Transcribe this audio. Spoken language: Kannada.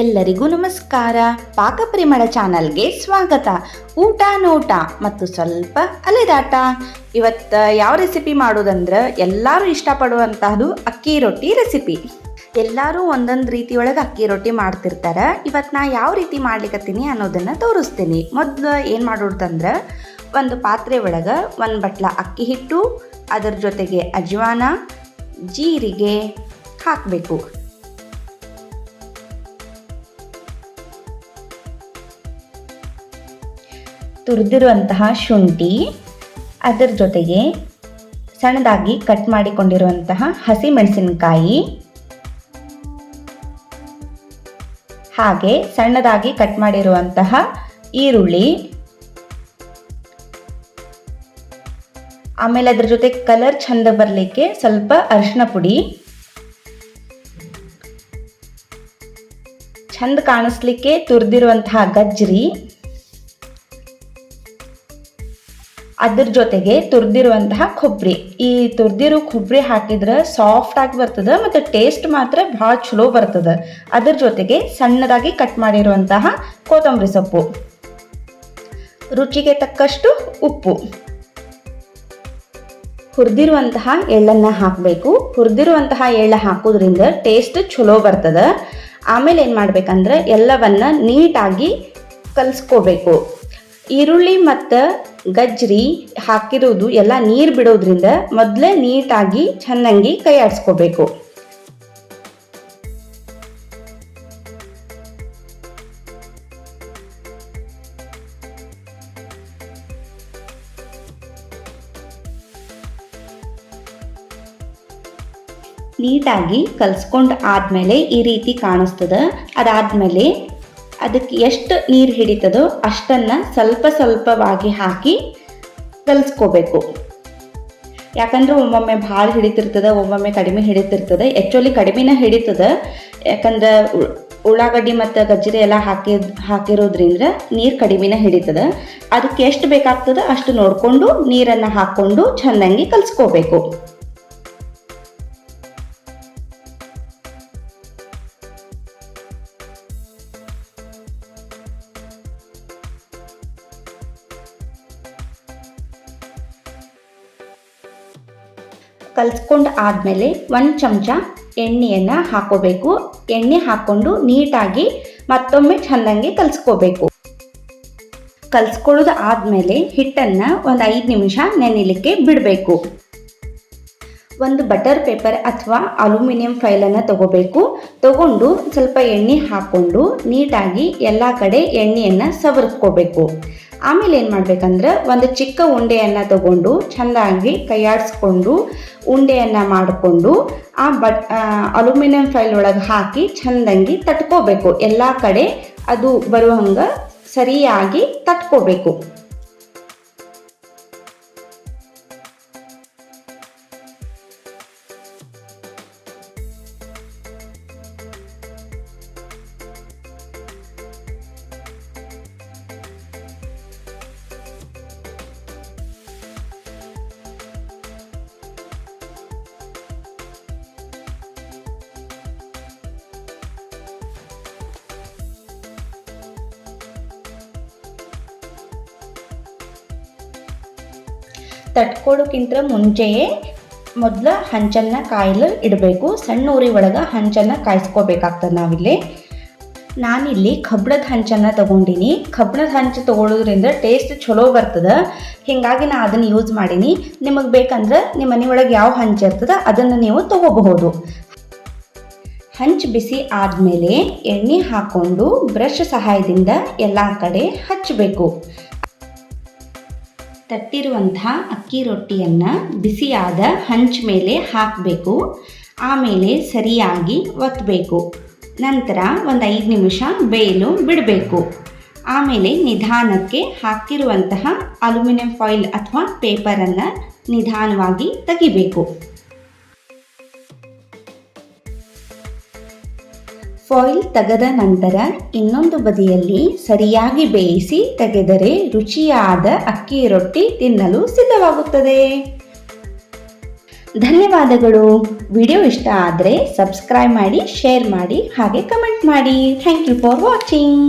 ಎಲ್ಲರಿಗೂ ನಮಸ್ಕಾರ. ಪಾಕಪರಿಮಳ ಚಾನಲ್ಗೆ ಸ್ವಾಗತ. ಊಟ, ನೋಟ ಮತ್ತು ಸ್ವಲ್ಪ ಅಲೆದಾಟ. ಇವತ್ತು ಯಾವ ರೆಸಿಪಿ ಮಾಡೋದಂದ್ರೆ ಎಲ್ಲರೂ ಇಷ್ಟಪಡುವಂತಹದ್ದು ಅಕ್ಕಿ ರೊಟ್ಟಿ ರೆಸಿಪಿ. ಎಲ್ಲರೂ ಒಂದೊಂದು ರೀತಿಯೊಳಗೆ ಅಕ್ಕಿ ರೊಟ್ಟಿ ಮಾಡ್ತಿರ್ತಾರೆ. ಇವತ್ತು ನಾ ಯಾವ ರೀತಿ ಮಾಡ್ಲಿಕ್ಕತ್ತೀನಿ ಅನ್ನೋದನ್ನು ತೋರಿಸ್ತೀನಿ. ಮೊದಲು ಏನು ಮಾಡೋದಂದ್ರೆ ಒಂದು ಪಾತ್ರೆ ಒಳಗೆ ಒಂದು ಬಟ್ಲ ಅಕ್ಕಿ ಹಿಟ್ಟು, ಅದರ ಜೊತೆಗೆ ಅಜ್ವಾನ, ಜೀರಿಗೆ ಹಾಕಬೇಕು. ತುರಿದಿರುವಂತಹ ಶುಂಠಿ, ಅದರ ಜೊತೆಗೆ ಸಣ್ಣದಾಗಿ ಕಟ್ ಮಾಡಿಕೊಂಡಿರುವಂತಹ ಹಸಿ ಮೆಣಸಿನಕಾಯಿ ಹಾಗೆ ಸಣ್ಣದಾಗಿ ಕಟ್ ಮಾಡಿರುವಂತಹ ಈರುಳ್ಳಿ, ಆಮೇಲೆ ಅದ್ರ ಜೊತೆ ಕಲರ್ ಚಂದ ಬರಲಿಕ್ಕೆ ಸ್ವಲ್ಪ ಅರಿಶಿನ ಪುಡಿ, ಚಂದ ಕಾಣಿಸ್ಲಿಕ್ಕೆ ತುರಿದಿರುವಂತಹ ಗಜ್ರಿ ಅದ್ರ ಜೊತೆಗೆ ತುರಿದಿರುವಂತಹ ಕೊಬ್ಬರಿ ಈ ತುರಿದಿರೋ ಕೊಬ್ಬರಿ ಹಾಕಿದ್ರೆ ಸಾಫ್ಟ್ ಆಗಿ ಬರ್ತದೆ ಮತ್ತು ಟೇಸ್ಟ್ ಮಾತ್ರ ಭಾಳ ಚಲೋ ಬರ್ತದೆ. ಅದ್ರ ಜೊತೆಗೆ ಸಣ್ಣದಾಗಿ ಕಟ್ ಮಾಡಿರುವಂತಹ ಕೊತ್ತಂಬರಿ ಸೊಪ್ಪು. ರುಚಿಗೆ ತಕ್ಕಷ್ಟು ಉಪ್ಪು. ಹುರಿದಿರುವಂತಹ ಎಳ್ಳನ್ನು ಹಾಕಬೇಕು. ಹುರಿದಿರುವಂತಹ ಎಳ್ಳ ಹಾಕೋದ್ರಿಂದ ಟೇಸ್ಟ್ ಚಲೋ ಬರ್ತದೆ. ಆಮೇಲೆ ಏನು ಮಾಡ್ಬೇಕಂದ್ರೆ ಎಲ್ಲವನ್ನ ನೀಟಾಗಿ ಕಲಿಸ್ಕೋಬೇಕು. ಈರುಳ್ಳಿ ಮತ್ತು ಗಜ್ರಿ ಹಾಕಿರೋದು ಎಲ್ಲ ನೀರು ಬಿಡೋದ್ರಿಂದ ಮೊದಲೇ ನೀಟಾಗಿ ಚೆನ್ನಾಗಿ ಕೈ ಆಡಿಸ್ಕೋಬೇಕು. ನೀಟಾಗಿ ಕಲ್ಸ್ಕೊಂಡು ಆದಮೇಲೆ ಈ ರೀತಿ ಕಾಣಿಸ್ತದೆ. ಅದಾದಮೇಲೆ ಅದಕ್ಕೆ ಎಷ್ಟು ನೀರು ಹಿಡಿತದೋ ಅಷ್ಟನ್ನು ಸ್ವಲ್ಪ ಸ್ವಲ್ಪವಾಗಿ ಹಾಕಿ ಕಲಿಸ್ಕೋಬೇಕು. ಯಾಕಂದ್ರೆ ಒಮ್ಮೊಮ್ಮೆ ಭಾಳ ಹಿಡಿತಿರ್ತದೆ, ಒಮ್ಮೊಮ್ಮೆ ಕಡಿಮೆ ಹಿಡಿತಿರ್ತದೆ. ಆ್ಯಕ್ಚುಲಿ ಕಡಿಮೆನೇ ಹಿಡಿತದೆ, ಯಾಕಂದ್ರೆ ಉಳ್ಳಾಗಡ್ಡಿ ಮತ್ತು ಗಜ್ಜರಿ ಎಲ್ಲ ಹಾಕಿ, ಹಾಕಿರೋದ್ರಿಂದ ನೀರು ಕಡಿಮೆನೇ ಹಿಡಿತದೆ. ಅದಕ್ಕೆ ಎಷ್ಟು ಬೇಕಾಗ್ತದೆ ಅಷ್ಟು ನೋಡಿಕೊಂಡು ನೀರನ್ನು ಹಾಕ್ಕೊಂಡು ಚೆನ್ನಾಗಿ ಕಲಿಸ್ಕೋಬೇಕು. ಕಲ್ಸ್ಕೊಂಡು ಆದಮೇಲೆ ಒಂದು ಚಮಚ ಎಣ್ಣೆಯನ್ನು ಹಾಕೋಬೇಕು. ಎಣ್ಣೆ ಹಾಕ್ಕೊಂಡು ನೀಟಾಗಿ ಮತ್ತೊಮ್ಮೆ ಚೆಂದಂಗೆ ಕಲಿಸ್ಕೋಬೇಕು. ಕಲಿಸ್ಕೊಳ್ಳೋದು ಆದಮೇಲೆ ಹಿಟ್ಟನ್ನು ಒಂದು ಐದು ನಿಮಿಷ ನೆನೆಯಲಿಕ್ಕೆ ಬಿಡಬೇಕು. ಒಂದು ಬಟರ್ ಪೇಪರ್ ಅಥವಾ ಅಲ್ಯೂಮಿನಿಯಂ ಫೈಲನ್ನು ತಗೋಬೇಕು. ತಗೊಂಡು ಸ್ವಲ್ಪ ಎಣ್ಣೆ ಹಾಕ್ಕೊಂಡು ನೀಟಾಗಿ ಎಲ್ಲ ಕಡೆ ಎಣ್ಣೆಯನ್ನು ಸವರ್ಕೋಬೇಕು ಆಮೇಲೆ ಏನು ಮಾಡಬೇಕಂದ್ರೆ ಒಂದು ಚಿಕ್ಕ ಉಂಡೆಯನ್ನು ತಗೊಂಡು ಚೆಂದಾಗಿ ಕೈಯಾಡಿಸ್ಕೊಂಡು ಉಂಡೆಯನ್ನು ಮಾಡಿಕೊಂಡು ಆ ಬಟ್ ಅಲ್ಯೂಮಿನಿಯಂ ಫೈಲ್ ಒಳಗೆ ಹಾಕಿ ಚೆಂದಂಗಿ ತಟ್ಕೋಬೇಕು. ಎಲ್ಲ ಕಡೆ ಅದು ಬರುವಂಗೆ ಸರಿಯಾಗಿ ತಟ್ಕೋಬೇಕು. ತಟ್ಕೊಳ್ಳೋಕ್ಕಿಂತ ಮುಂಚೆಯೇ ಮೊದಲು ಹಂಚನ್ನ ಕಾಯಲು ಇಡಬೇಕು. ಸಣ್ಣ ಉರಿ ಒಳಗೆ ಹಂಚನ್ನು ಕಾಯಿಸ್ಕೋಬೇಕಾಗ್ತದೆ ನಾವಿಲ್ಲಿ. ನಾನಿಲ್ಲಿ ಕಬ್ಬಣದ ಹಂಚನ್ನು ತಗೊಂಡಿನಿ. ಕಬ್ಬಣದ ಹಂಚು ತಗೊಳ್ಳೋದ್ರಿಂದ ಟೇಸ್ಟ್ ಚಲೋ ಬರ್ತದೆ. ಹೀಗಾಗಿ ನಾನು ಅದನ್ನು ಯೂಸ್ ಮಾಡೀನಿ. ನಿಮಗೆ ಬೇಕಂದ್ರೆ ನಿಮ್ಮ ಮನೆ ಒಳಗೆ ಯಾವ ಹಂಚು ಇರ್ತದೆ ಅದನ್ನು ನೀವು ತಗೋಬಹುದು. ಹಂಚು ಬಿಸಿ ಆದಮೇಲೆ ಎಣ್ಣೆ ಹಾಕ್ಕೊಂಡು ಬ್ರಷ್ ಸಹಾಯದಿಂದ ಎಲ್ಲ ಕಡೆ ಹಚ್ಚಬೇಕು ತಟ್ಟಿರುವಂತಹ ಅಕ್ಕಿ ರೊಟ್ಟಿಯನ್ನು ಬಿಸಿಯಾದ ಹಂಚ್ ಮೇಲೆ ಹಾಕಬೇಕು. ಆಮೇಲೆ ಸರಿಯಾಗಿ ಒತ್ತಬೇಕು ನಂತರ ಒಂದು ಐದು ನಿಮಿಷ ಬೇಯಲು ಬಿಡಬೇಕು. ಆಮೇಲೆ ನಿಧಾನಕ್ಕೆ ಹಾಕಿರುವಂತಹ ಅಲ್ಯೂಮಿನಿಯಂ ಫಾಯಿಲ್ ಅಥವಾ ಪೇಪರನ್ನು ನಿಧಾನವಾಗಿ ತೆಗಿಬೇಕು. ಫಾಯಿಲ್ ತೆಗೆದ ನಂತರ ಇನ್ನೊಂದು ಬದಿಯಲ್ಲಿ ಸರಿಯಾಗಿ ಬೇಯಿಸಿ ತೆಗೆದರೆ ರುಚಿಯಾದ ಅಕ್ಕಿ ರೊಟ್ಟಿ ತಿನ್ನಲು ಸಿದ್ಧವಾಗುತ್ತದೆ. ಧನ್ಯವಾದಗಳು. ವಿಡಿಯೋ ಇಷ್ಟ ಆದರೆ ಸಬ್ಸ್ಕ್ರೈಬ್ ಮಾಡಿ, ಶೇರ್ ಮಾಡಿ, ಹಾಗೆ ಕಮೆಂಟ್ ಮಾಡಿ. Thank you for watching.